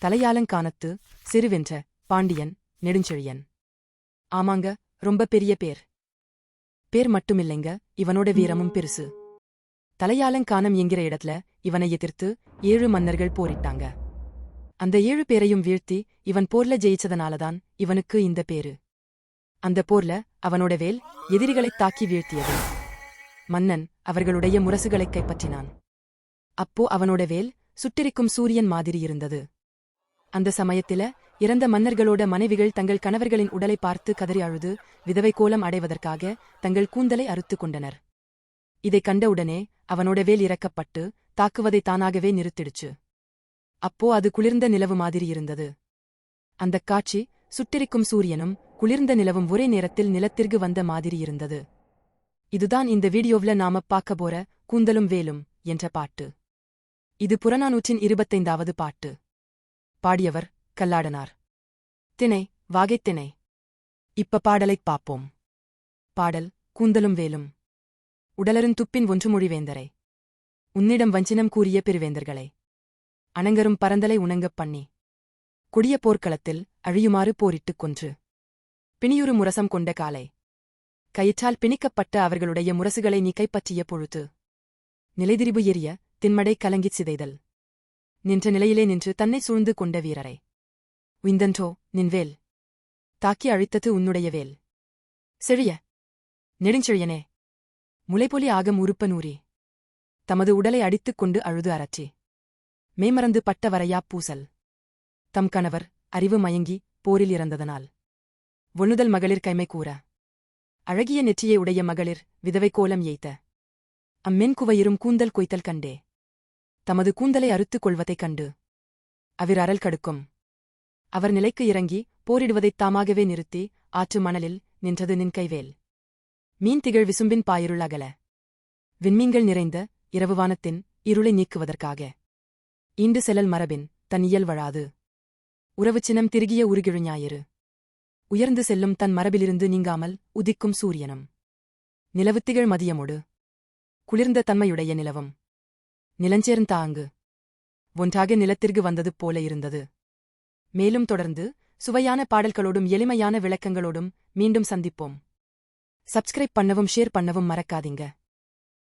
தலையாலங்கானத்து சிறுவென்ற பாண்டியன் நெடுஞ்செழியன். ஆமாங்க ரொம்ப பெரிய பேர். பேர் மட்டுமில்லைங்க இவனோட வீரமும் பெருசு. தலையாலங்கானம் என்கிற இடத்துல இவனை எதிர்த்து ஏழு மன்னர்கள் போரிட்டாங்க. அந்த ஏழு பேரையும் வீழ்த்தி இவன் போர்ல ஜெயிச்சதனாலதான் இவனுக்கு இந்த பேரு. அந்த போர்ல அவனோட வேல் எதிரிகளைத் தாக்கி வீழ்த்தியது. மன்னன் அவர்களுடைய முரசுகளைக் கைப்பற்றினான். அப்போ அவனோட வேல் சுட்டிருக்கும் சூரியன் மாதிரி இருந்தது. அந்த சமயத்தில இறந்த மன்னர்களோட மனைவிகள் தங்கள் கணவர்களின் உடலை பார்த்து கதறி அழுது விதவை கோலம் அடைவதற்காக தங்கள் கூந்தலை அறுத்துக் கொண்டனர். இதைக் கண்டவுடனே அவனோட வேல் இறக்கப்பட்டு தாக்குவதை தானாகவே நிறுத்திடுச்சு. அப்போ அது குளிர்ந்த நிலவு மாதிரி இருந்தது. அந்தக் காட்சி சுட்டிருக்கும் சூரியனும் குளிர்ந்த நிலவும் ஒரே நேரத்தில் நிலத்திற்கு வந்த மாதிரி இருந்தது. இதுதான் இந்த வீடியோவ்ல நாம பார்க்க போற கூந்தலும் வேலும் என்ற பாட்டு. இது புறநானூற்றின் இருபத்தைந்தாவது பாட்டு. பாடியவர் கல்லாடனார். திணை வாகைத்திணை இப்ப பாடலைப் பாப்போம். பாடல் கூந்தலும் வேலும். உடலருந் துப்பின் ஒன்று மொழிவேந்தரை. உன்னிடம் வஞ்சினம் கூறிய பெருவேந்தர்களை. அணங்கரும் பரந்தலை உணங்கப் பண்ணி. கொடிய போர்க்களத்தில் அழியுமாறு போரிட்டுக் கொன்று. பிணியுறு முரசம் கொண்ட காலை. கயிற்றால் பிணிக்கப்பட்ட அவர்களுடைய முரசுகளை நீ கைப்பற்றிய பொழுது. நிலைதிரிபு எரிய தின்மடை கலங்கிச் சிதைதல். நின்ற நிலையிலே நின்று தன்னை சூழ்ந்து கொண்ட வீரரை. உய்ந்தன்றோ நின் வேல். தாக்கி அழித்தது உன்னுடைய வேல். செழிய. நெடுஞ்செழியனே. முளைபொலி ஆகம் உறுப்பனூரி தமது உடலை அடித்துக் கொண்டு அழுது அரற்றி. மேமறந்து பட்டவரையாப் பூசல். தம் கணவர் அறிவு மயங்கி போரில் இறந்ததனால். ஒண்ணுதல் மகளிர் கைமை கூற. அழகிய நெற்றியை உடைய மகளிர் விதவை கோலம் எய்த்த அம்மென் குவையிரும் கூந்தல் கொய்த்தல் கண்டே. தமது கூந்தலை அறுத்துக் கொள்வதைக் கண்டு. அவர் அரல் கடுக்கும். அவர் நிலைக்கு இறங்கி போரிடுவதைத் தாமாகவே நிறுத்தி ஆற்று மணலில் நின்றது நின்கைவேல் மீன் திகழ் விசும்பின் பாயிருள் அகல. விண்மீன்கள் நிறைந்த இரவு வானத்தின் இருளை நீக்குவதற்காக. இண்டு செலல் மரபின் தன் இயல் வழாது. உறவு சினம் திருகிய உருகிழுஞாயிறு உயர்ந்து செல்லும் தன் மரபிலிருந்து நீங்காமல் உதிக்கும் சூரியனும். நிலவுத்திகழ் மதியமொடு. குளிர்ந்த தன்மையுடைய நிலவும். நிலஞ்சேர்ந்தாங்கு ஒன்றாக நிலத்திற்கு வந்தது போல இருந்தது. மேலும் தொடர்ந்து சுவையான பாடல்களோடும் எளிமையான விளக்கங்களோடும் மீண்டும் சந்திப்போம். சப்ஸ்கிரைப் பண்ணவும் ஷேர் பண்ணவும் மறக்காதீங்க.